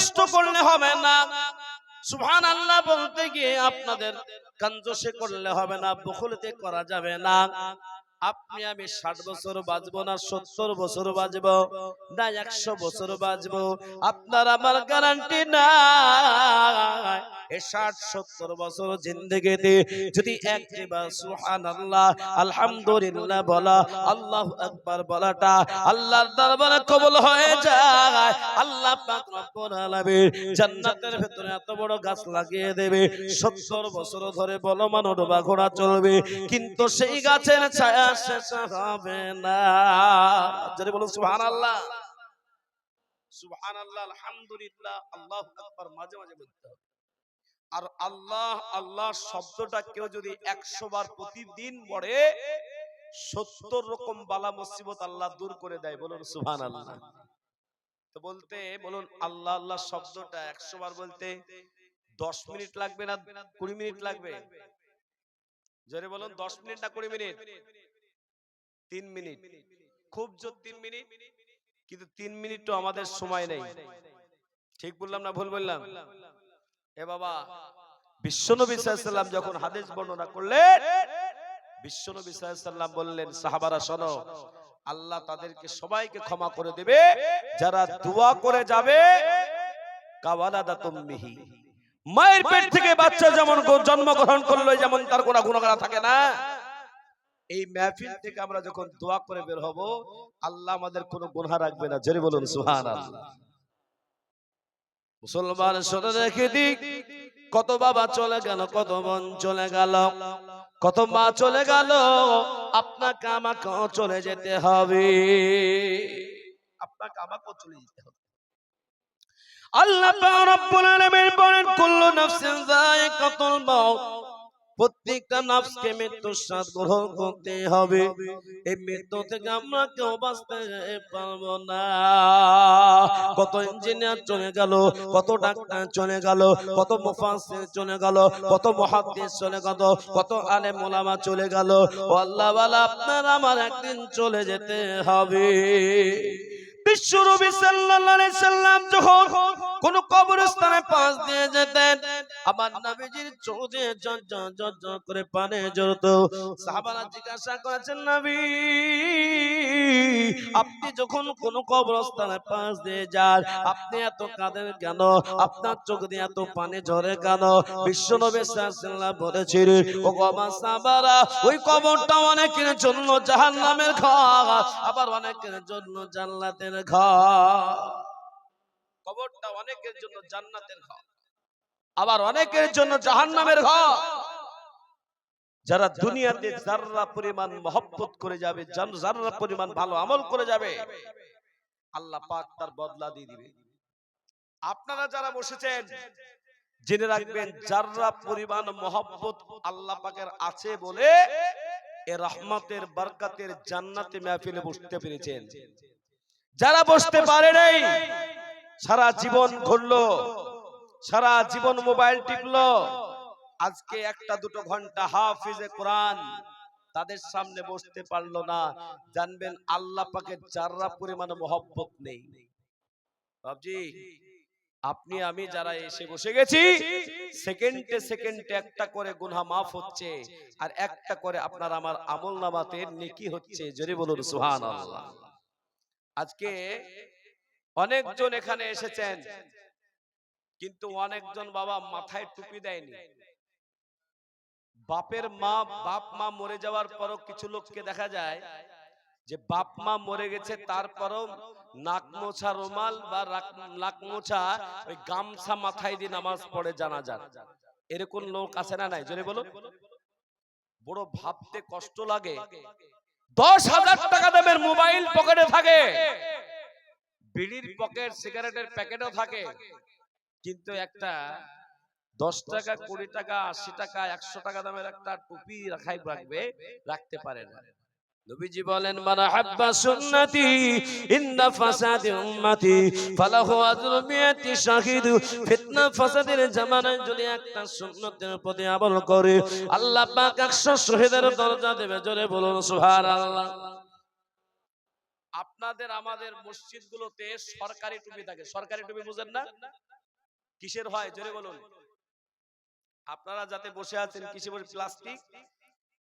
কষ্ট করলে হবে না। সুহান আল্লাহ বলতে গিয়ে আপনাদের কাঞ্জসে করলে হবে না, বকুলতে করা যাবে না। আপনি আমি ষাট বছর বাঁচবো না সত্তর বছর বাঁচবো না একশো বছর বাঁচবো। আপনার আমার গ্যারান্টি না ষাট সত্তর বছর জিন্দগিতে যদি একবার সুহান আল্লাহ আলহামদুলিল্লাহ বলা আল্লাহ আকবার বলাটা আল্লাহর দরবারে কবুল হয়ে যায়। আল্লাহ পাক রব্বুল আলামিন জান্নাতের ভেতরে এত বড় গাছ লাগিয়ে দেবে। 70 বছর ধরে বলমান ডোবা ঘোড়া চলবে। কিন্তু সেই গাছের ছায়া শেষ হবে না। আলহামদুলিল্লাহ, আল্লাহু আর আল্লাহ আল্লাহ শব্দটা কেউ যদি একশো বার প্রতিদিন পড়ে, সত্তর রকম বালা মুসিবত আল্লাহ দূর করে দেয়, বলুন সুহান আল্লাহ তো বলতে, বলুন, আল্লাহ আল্লাহ শব্দটা একশো বার বলতে দশ মিনিট লাগবে না কুড়ি মিনিট লাগবে? জোরে বলুন, দশ মিনিট না কুড়ি মিনিট? তিন মিনিট। খুব জোর তিন মিনিট। কিন্তু তিন মিনিটও আমাদের সময় নেই। ঠিক বললাম না ভুল বললাম? এ বাবা বিশ্বনবী সাল্লাম যখন হাদিস বর্ণনা করলেন বিশ্বনবী সাল্লাম বললেন সাহাবারা শোনো আল্লাহ তাদেরকে সবাইকে ক্ষমা করে দেবে যারা দোয়া করে যাবে কাওয়ালাদা মায়ের পেট থেকে বাচ্চা যেমন জন্মগ্রহণ করল যেমন তার কোনো গুণগারা থাকে না। এই মাহফিল থেকে আমরা যখন দোয়া করে বের হব, আল্লাহ আমাদের কোনো গুনাহ রাখবে না। জোরে বলুন, সুবহানাল্লাহ। মুসলমান শুনে রেখে দিক, কত বাবা চলে গেল, কত বোন চলে গেল, কত মা চলে গেল, আপনাকে আমাকেও চলে যেতে হবে। আপনাকে আমাকেও চলে যেতে হবে। আল্লাহ রব্বুল আলামিন বলেন, কুল্লু নাফসিন যায়িকাতুল মাউত। প্রত্যেকটা নফসকে মৃত্যুর স্বাদ গ্রহণ করতে হবে। এই মৃত্যু থেকে আমরা কেউ বাঁচতে পারব না। কত ইঞ্জিনিয়ার চলে গেল, কত ডাক্তার চলে গেল, কত মুফাসসির চলে গেল, কত মুহাদ্দিস চলে গেল, কত আলেম ওলামা চলে গেল। আল্লাহ ওয়ালা আপনার আমার একদিন চলে যেতে হবে। বিশ্বনবী সাল্লাল্লাহু আলাইহি সাল্লাম যখন কোন কবরস্থানে পাশ দিয়ে যেতেন আমার নবীজির চোখে ঝর ঝর করে পানি ঝরতো। সাহাবারা জিজ্ঞাসা করেছেন, নবী, আপনি যখন কোন কবরস্থানে পাশ দিয়ে যান, আপনি এত কাঁদেন কেন? আপনার চোখ দিয়ে এত পানি ঝরে কেন? বিশ্বনবী সাল্লাল্লাহু বলেছিলেন ও আমার সাহাবারা, ওই কবরটা অনেকের জন্য জাহান্নামের ঘর, আবার অনেকের জন্য জান্নাতের ঘর। কবরটা অনেকের জন্য জান্নাতের ঘর। আবার অনেকের জন্য জাহান্নামের ঘর। যারা দুনিয়াতে যাররা পরিমাণ মহব্বত করে যাবে যাররা পরিমাণ ভালো আমল করে যাবে, আল্লাহ পাক তার বদলা দিয়ে দিবে। আপনারা যারা বসেছেন, জেনে রাখবেন যাররা পরিমাণ মহব্বত আল্লাহ পাকের আছে বলে এ রহমতের, বরকতের জান্নাতে মাহফিলে বসতে পেরেছেন। যারা বসতে পারে নাই, সারা জীবন ঘুরলো। সারা জীবন মোবাইল টিপলো। আজকে একটা দুটো ঘণ্টা হাফিজে কোরআন। তাদের সামনে বসতে পারল না। জানবেন আল্লাহ পাকের যাররা পরিমাণ মহব্বত নেই। বাবজি আপনি, আমি যারা এসে বসে গেছি, সেকেন্ডে সেকেন্ডে একটা করে গুনহা মাফ হচ্ছে আর একটা করে আপনার আমার আমল নামাতে নেকি হচ্ছে। জোরে বলুন সুহান আজকে অনেকজন এখানে এসেছেন। কিন্তু অনেকজন বাবা মাথায় টুপি দেয়নি। বাপের মা, বাপ মা মরে যাওয়ার পরও কিছু লোককে দেখা যায় যে বাপ মা মরে গেছে, তারপরও নাক মোছা রুমাল বা নাক মোছা ওই গামছা মাথায় দিয়ে নামাজ পড়ে জানা যান এরকম লোক আছে না নাই? জোরে বলো বড় ভাবতে কষ্ট লাগে। দশ হাজার টাকা দামের মোবাইল পকেটে থাকে। বিড়ির পকেট, সিগারেটের প্যাকেটও থাকে। কিন্তু একটা দশ টাকা কুড়ি টাকা আশি টাকা একশো টাকা দামের একটা টুপি রাখাই রাখবে রাখতে পারে না। নবীজি বলেন মান হাব্বা সুন্নতি ইন্না ফাসাদি উম্মতি ফালাহু আজরু মিয়াতি শাহিদ ফিতনা ফাসাদের জামানায় যদি একটা সুন্নতের প্রতি আমল করে আল্লাহ পাক 100 শহীদের দরজা দেবে জোরে বলুন সুবহানাল্লাহ। আপনাদের আমাদের মসজিদগুলোতে সরকারি টুপি থাকে সরকারি টুপি বুঝেন না? কিসের হয়? জোরে বলুন। আপনারা যাতে বসে আছেন, কিসে বসে? প্লাস্টিক?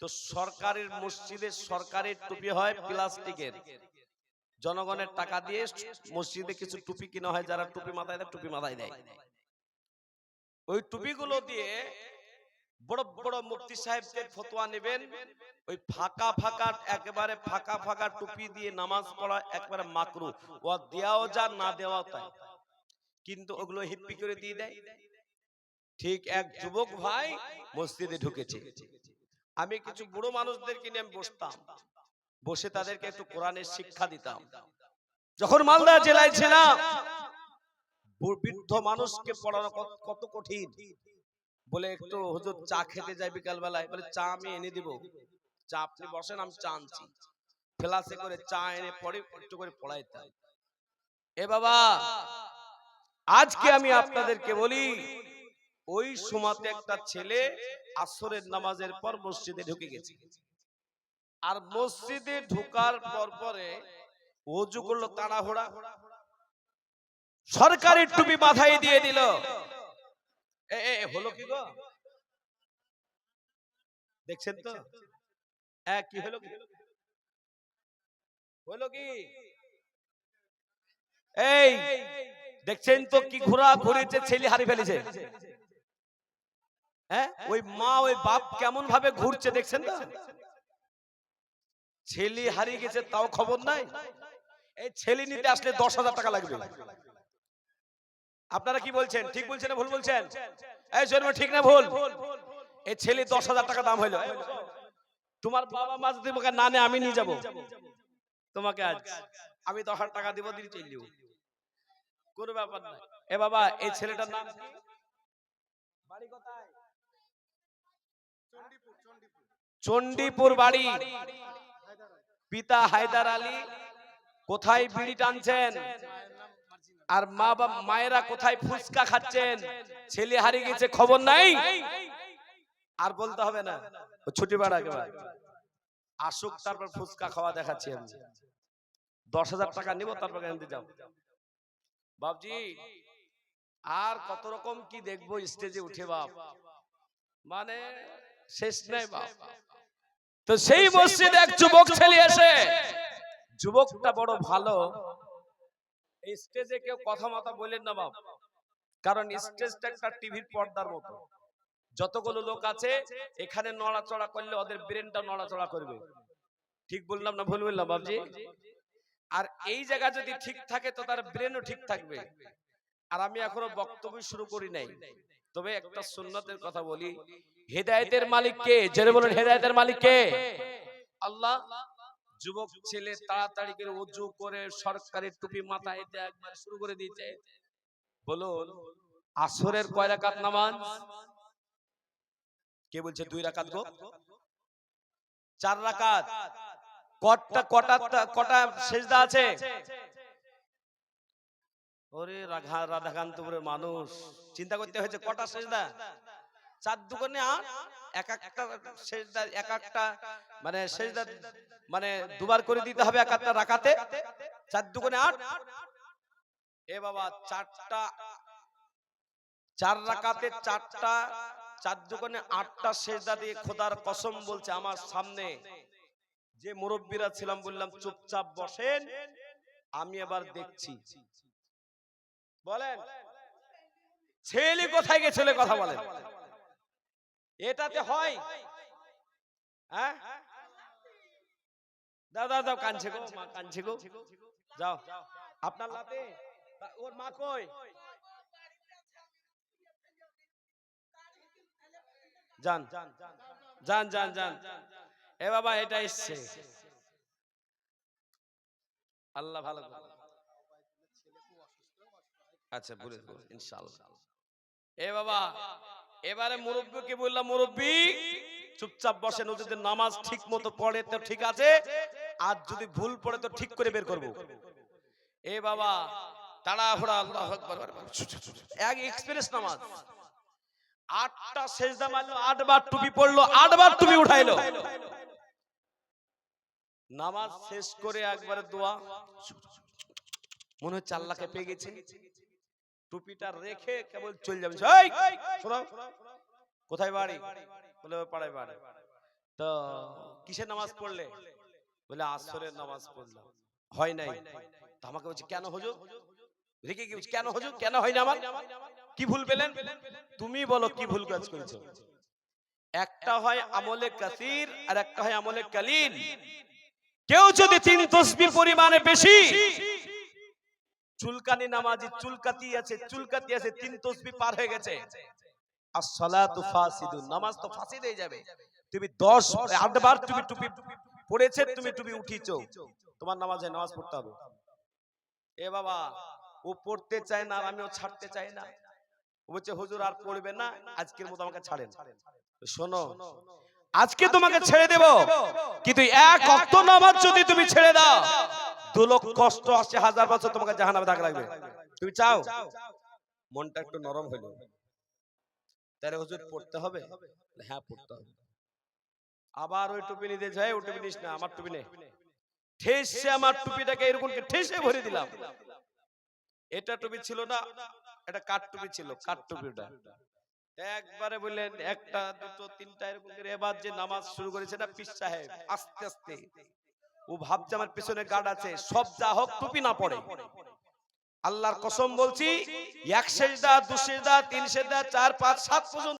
তো সরকারের মসজিদের সরকারি টুপি হয় প্লাস্টিকের। জনগণের টাকা দিয়ে মসজিদে কিছু টুপি কিনা হয়, যারা টুপি মাথায় দেয়, টুপি মাথায় দেয়। ওই টুপিগুলো দিয়ে বড় বড় মুফতি সাহেবদের ফতোয়া নেবেন। ওই ফাঁকা ফাঁকা, একেবারে ফাঁকা ফাঁকা টুপি দিয়ে নামাজ পড়া একবারে মাকরু। ও দেওয়াও যা, না দেওয়াও তাই। কিন্তু ওগুলো হিপ্পি করে দিয়ে দেয়। ঠিক এক যুবক ভাই মসজিদে ঢুকেছে। আমি কিছু বুড়ো মানুষদেরকে নিয়ে আমি বসতাম। বসে তাদেরকে একটু কোরআনের শিক্ষা দিতাম। যখন মালদা জেলায় ছিলাম বৃদ্ধ মানুষকে পড়ানো কত- কঠিন। বলে একটু হুজুর চা খেতে যাই বিকাল বেলায় বলে চা আমি এনে দিব। চা আপনি বসেন আমি চা আনছি। ফ্লাসে করে চা এনে পরে একটু করে পড়াইতাম। এ বাবা! আজকে আমি আপনাদেরকে বলি ওই সময়তে একটা ছেলে আসরের নামাজের পর মসজিদে ঢুকে গেছে। আর মসজিদে ঢোকার পর পরে অজু করল তাড়াহুড়া। সরকারি টুপি মাথায় দিয়ে দিল। এ হলো কি গো? দেখছেন তো? হ্যাঁ কি হলো কি হলো কি? এই দেখছেন তো কি ঘোরা ঘুরেছে ছেলে হারি ফেলেছে? হ্যাঁ? ওই মা, ওই বাপ কেমন ভাবে ঘুরছে দেখছেন ছেলে হারিয়ে গেছে তাও খবর নাই? এই ছেলে নিতে আসলে দশ হাজার টাকা লাগবে। আপনারা কি বলছেন? ঠিক বলছেন ভুল বলছেন? এই জন্ম ঠিক না ভুল? এই ছেলে দশ হাজার টাকা দাম হইল। তোমার বাবা মা যদি না নেয়, আমি নিয়ে যাব। তোমাকে আজ। আমি দশ হাজার টাকা দিব দিয়ে চলে যাব কোনো ব্যাপার না। এ বাবা এই ছেলেটার নাম কি? বাড়ি কোথায়? চণ্ডীপুর বাড়ি। পিতা হায়দার আলী কোথায় বিড়ি টানছেন? আর মা বাবা মায়েরা কোথায় ফুচকা খাচ্ছেন? ছেলে হারিয়ে গেছে খবর নাই? আর বলতে হবে না। ও ছুটি বাড়া একেবারে আসুক তারপর ফুচকা খাওয়া দেখাচ্ছি আমি। দশ হাজার টাকা নিব তারপর এখান যাও বাবজি আর কত রকম কি দেখব স্টেজে উঠে বাপ। মানে শেষ নাই বাপ। তো সেই মসজিদে এক যুবক ছেলে এসে যুবকটা বড় ভালো। এই স্টেজে কেউ কথা মতো বলেন না বাপ। কারণ স্টেজটা একটা টিভির পর্দার মতো। যতগুলো লোক আছে এখানে নড়াচড়া করলে ওদের ব্রেনটা নড়াচড়া করবে। ঠিক বললাম না ভুল বললাম বাবজি আর এই জায়গা যদি ঠিক থাকে তো তার ব্রেনও ঠিক থাকবে। আর আমি এখনও বক্তব্য শুরু করি নাই। তবে একটা সুন্নতের কথা বলি। হেদায়েতের মালিক কে? জেনে বলুন হেদায়েতের মালিক কে? আল্লাহ যুবক ছেলে তাড়াতাড়ি করে উজু করে সরকারি টুপি মাথায় দিয়ে একবার শুরু করে দিয়েছে। বলুন আসরের কয় রাকাত নামাজ? কে বলছে দুই রাকাত গো? চার রাকাত। কটা কটা কটা সেজদা আছে? ওরে রাধা, রাধাকান্তপুরের মানুষ, চিন্তা করতে হয়েছে কটা সেজদা? চার দোকানে আট, এক একটা সেজদা, এক একটা মানে সেজদা মানে দুবার করে দিতে হবে এক একটা রাখাতে চার আট? এ বাবা, চারটা, চার রাকাতে চারটা, চার আটটা সেজদা দিয়ে খোদার কসম বলছে আমার সামনে। যে মুরব্বীরা ছিলাম বললাম, চুপচাপ বসেন, আমি এবার দেখছি। বলেন, ছেলে কোথায় গেছিলে কথা বলেন? এটাতে হয়। হ্যাঁ? দাও দাও দাও কানছে গো, মা কানছে গো। যাও। আপনার লাতে? ওর মা কই? যান যান যান যান। এ বাবা এটা এসছে। আল্লাহ ভালো আচ্ছা বলে দেবো ইনশাআল্লাহ। এ বাবা এবারে মুরব্বীকে বললাম মুরব্বী চুপচাপ বসেন ও যদি নামাজ ঠিক মতো পড়ে তো ঠিক আছে আর যদি ভুল পড়ে তো ঠিক করে বের করব। এ বাবা তাড়াহুড়া আল্লাহ আকবার এক এক্সপ্রেস নামাজ। আটটা সেজদা মারলো আটবার টুপি পড়ল আটবার টুপি উঠাইলো। নামাজ শেষ করে একবারে দোয়া। মনে হচ্ছে আল্লাহকে পেয়ে গেছে। টুপিটা রেখে কেবল চলে যাবে। কোথায় বাড়ি? বলে পাড়ায় বাড়ি। তো কিসের নামাজ পড়লে? বলে আসরের নামাজ পড়লাম। হয় নাই। তো আমাকে বলছে কেন হুজুর? রেখে কি কেন হুজুর? কেন হয় না আমার? কি ভুল পেলেন? তুমি বলো কি ভুল কাজ করেছ? একটা হয় আমলে কাসির আর একটা হয় আমলে কালিল। কেউ যদি তিন তসবি পরিমাণে বেশি, চুলকানি নামাজি চুলকাতি আছে চুলকাতি আছে, তিন তসবি পার হয়ে গেছে। আর সালাতু ফাসিদুন, নামাজ তো ফাসিদ হয়ে যাবে। তুমি 10 আটবার তুমি টুপি পড়েছে তুমি টুপি উঠিছো তোমার নামাজে নামাজ পড়তে হবে। এ বাবা, ও পড়তে চায় না, আর আমিও ছাড়তে চাই না। ও বলছে, হুজুর আর পড়বে না, আজকের মতো আমাকে ছাড়েন। শোনো আজকে তোমাকে ছেড়ে দেব। কিন্তু এক অক্ত নামাজ যদি তুমি ছেড়ে দাও দু লক্ষ কষ্ট আসছে হাজার বছর তোমাকে জাহান্নামে দাগ লাগবে। তুমি চাও? মনটা একটু নরম হইল। তাহলে হুজুর পড়তে হবে? হ্যাঁ পড়তে হবে। আবার ওই টুপি নিতে যাই ওই টুপি নিস না আমার টুপি নে। ঠেসে আমার টুপিটাকে এরকম ঠেসে ভরে দিলাম। এটা টুপি ছিল না এটা কাঠ টুপি ছিল কাঠ টুপিটা। একবারে বললেন, একটা, দুটো, তিনটা, এরকম করে এবার যে নামাজ শুরু করেছে না পিস সাহেব, আস্তে আস্তে। ও ভাবছে আমার পিছনে গার্ড আছে, সব যা হোক টুপি না পড়ে। আল্লাহর কসম বলছি, এক সেজদা, দু সেজদা, তিন সেজদা, চার, পাঁচ, সাত পর্যন্ত